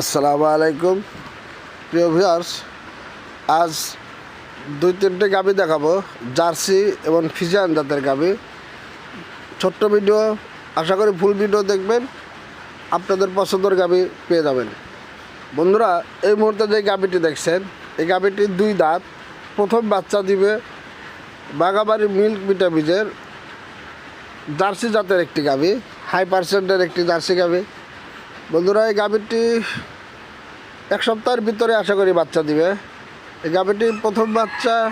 আসসালামু আলাইকুম। প্রিয় ভিউয়ার্স, আজ দুই তিনটে গাবি দেখাবো, জার্সি এবং ফিজিয়ান জাতের গাবি। ছোট্ট ভিডিও, আশা করি ফুল ভিডিও দেখবেন, আপনাদের পছন্দের গাবি পেয়ে যাবেন। বন্ধুরা, এই মুহূর্তে যে গাবিটি দেখছেন, এই গাবিটি দুই দাঁত, প্রথম বাচ্চা দিবে বাগাবাড়ি মিল্ক ভিটামিজের জার্সি জাতের একটি গাবি, হাই পার্সেন্টের একটি জার্সি গাবি। বন্ধুরা, এই গাভীরটি এক সপ্তাহের ভিতরে আশা করি বাচ্চা দিবে। এই গাভীটি প্রথম বাচ্চা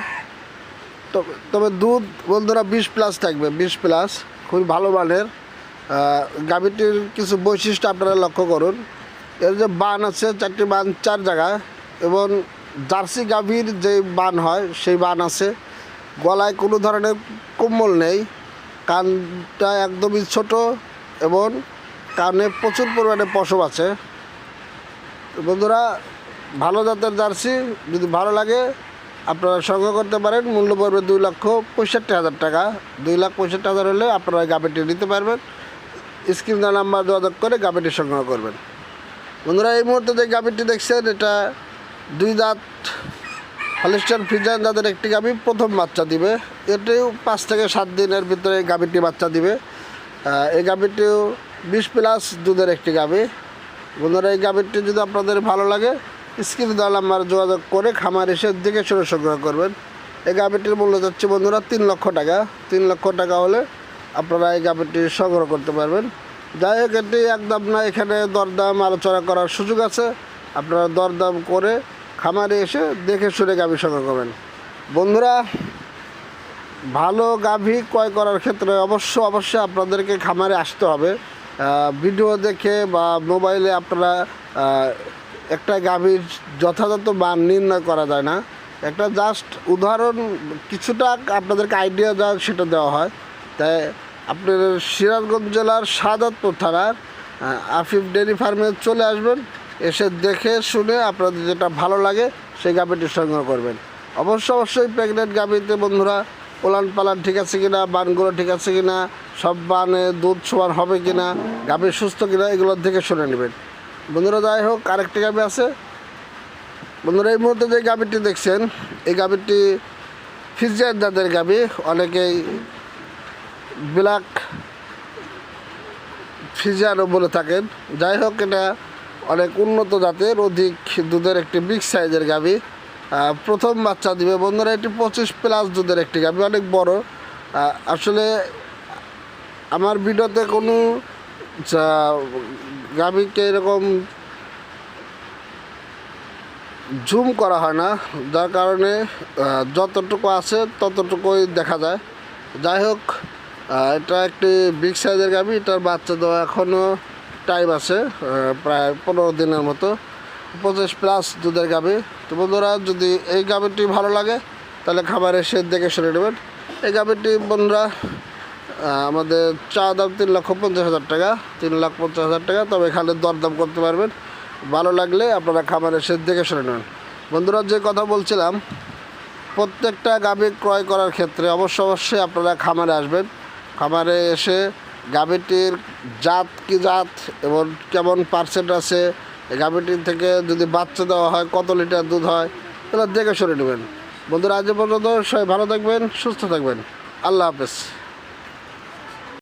তবে- দুধ বন্ধুরা বিশ প্লাস থাকবে, বিশ প্লাস খুবই ভালো মানের। গাভীটির কিছু বৈশিষ্ট্য আপনারা লক্ষ্য করুন। এর যে বান আছে, চারটি বান চার জায়গায় এবং জার্সি গাভীর যে বান হয়, সেই বান আছে। গলায় কোনো ধরনের কোমল নেই, কানটা একদমই ছোট, এবং কানে প্রচুর পরিমাণে পশম আছে। বন্ধুরা, ভালো জাতের জার্সি, যদি ভালো লাগে, আপনারা সংগ্রহ করতে পারেন। মূল্য পড়বে দুই লক্ষ পঁয়ষট্টি হাজার টাকা। দুই লাখ পঁয়ষট্টি হাজার হলে আপনারা গাবিটি নিতে পারবেন। স্ক্রিন নাম্বার যোগাযোগ করে গাবিটি সংগ্রহ করবেন। বন্ধুরা, এই মুহূর্তে যে গাবিটি দেখছেন, এটা দুই দাঁত হলিস্টার ফ্রিজার যাদের একটি গাভি, প্রথম বাচ্চা দিবে। এটিও পাঁচ থেকে সাত দিনের ভিতরে গাভিটি বাচ্চা দিবে। এই গাভিটিও বিশ প্লাস দুধের একটি গাভি। বন্ধুরা, এই গাভিটি যদি আপনাদের ভালো লাগে, স্ক্রিন দেওয়া নাম্বার যোগাযোগ করে খামার এসে দেখে শুনে সংগ্রহ করবেন। এই গাভিটির মূল্য যাচ্ছে বন্ধুরা তিন লক্ষ টাকা। তিন লক্ষ টাকা হলে আপনারা এই গাভিটি সংগ্রহ করতে পারবেন। যাই হোক, এটি একদম না, এখানে দরদাম আলোচনা করার সুযোগ আছে। আপনারা দরদাম করে খামারে এসে দেখে শুনে গাভী সংগ্রহ করবেন। বন্ধুরা, ভালো গাভী ক্রয় করার ক্ষেত্রে অবশ্য অবশ্যই আপনাদেরকে খামারে আসতে হবে। ভিডিও দেখে বা মোবাইলে আপনারা একটা গাভীর যথাযথ মান নির্ণয় করা যায় না। একটা জাস্ট উদাহরণ, কিছুটা আপনাদেরকে আইডিয়া যা সেটা দেওয়া হয়। তাই আপনার সিরাজগঞ্জ জেলার সাদাতপুর থানার আফিফ ডেয়ারি ফার্মে চলে আসবেন। এসে দেখে শুনে আপনাদের যেটা ভালো লাগে, সেই গাভীটি সংগ্রহ করবেন। অবশ্য অবশ্যই প্রেগনেন্ট গাভীতে বন্ধুরা ওলান পালান ঠিক আছে কিনা, বানগুলো ঠিক আছে কিনা, সব বানে দুধ সমান হবে কিনা, গাভী সুস্থ কিনা, এগুলোর দেখে শুনে নেবেন। বন্ধুরা, যাই হোক, আরেকটি গাভী আছে। বন্ধুরা, এই মুহূর্তে যে গাভীটি দেখছেন, এই গাভীটি ফিজিয়ার দাদের গাভী। অনেকেই ব্ল্যাক ফিজিয়ানও বলে থাকেন। যাই হোক, এটা অনেক উন্নত জাতের, অধিক দুধের একটি বিগ সাইজের গাভী। প্রথম বাচ্চা দিবে। বন্ধুরা, এটি পঁচিশ প্লাস দুধের একটি গাভী, অনেক বড়। আসলে আমার ভিডিওতে কোনো যা- গাভীকে এরকম জুম করা হয় না, যার কারণে যতটুকু আছে ততটুকুই দেখা যায়। যাই হোক এটা একটি বিগ সাইজের গাভি, এটার বাচ্চা দেওয়া এখনও টাইম আছে প্রায় পনেরো দিনের মতো। পঁচিশ প্লাস দুধের গাভি। তো বন্ধুরা, যদি এই গাভিটি ভালো লাগে, তাহলে খাবার এসে দেখে শুনে নেবেন। এই গাভিটি বন্ধুরা আমাদের চা দাম তিন লক্ষ পঞ্চাশ হাজার টাকা। তিন লাখ পঞ্চাশ হাজার টাকা, তবে এখানে দরদাম করতে পারবেন। ভালো লাগলে আপনারা খাবার এসে দেখে শুনে নেবেন। বন্ধুরা, যে কথা বলছিলাম, প্রত্যেকটা গাভী ক্রয় করার ক্ষেত্রে অবশ্য অবশ্যই আপনারা খামারে আসবেন। খামারে এসে গাভীটির জাত কি জাত এবং কেমন পার্সেন্ট আছে এই গাভীটির থেকে যদি বাচ্চা দেওয়া হয়, কত লিটার দুধ হয়, তাহলে দেখে শুনে নেবেন। বন্ধুরা, আজ পর্যন্ত সবাই ভালো থাকবেন, সুস্থ থাকবেন। আল্লাহ হাফেজ।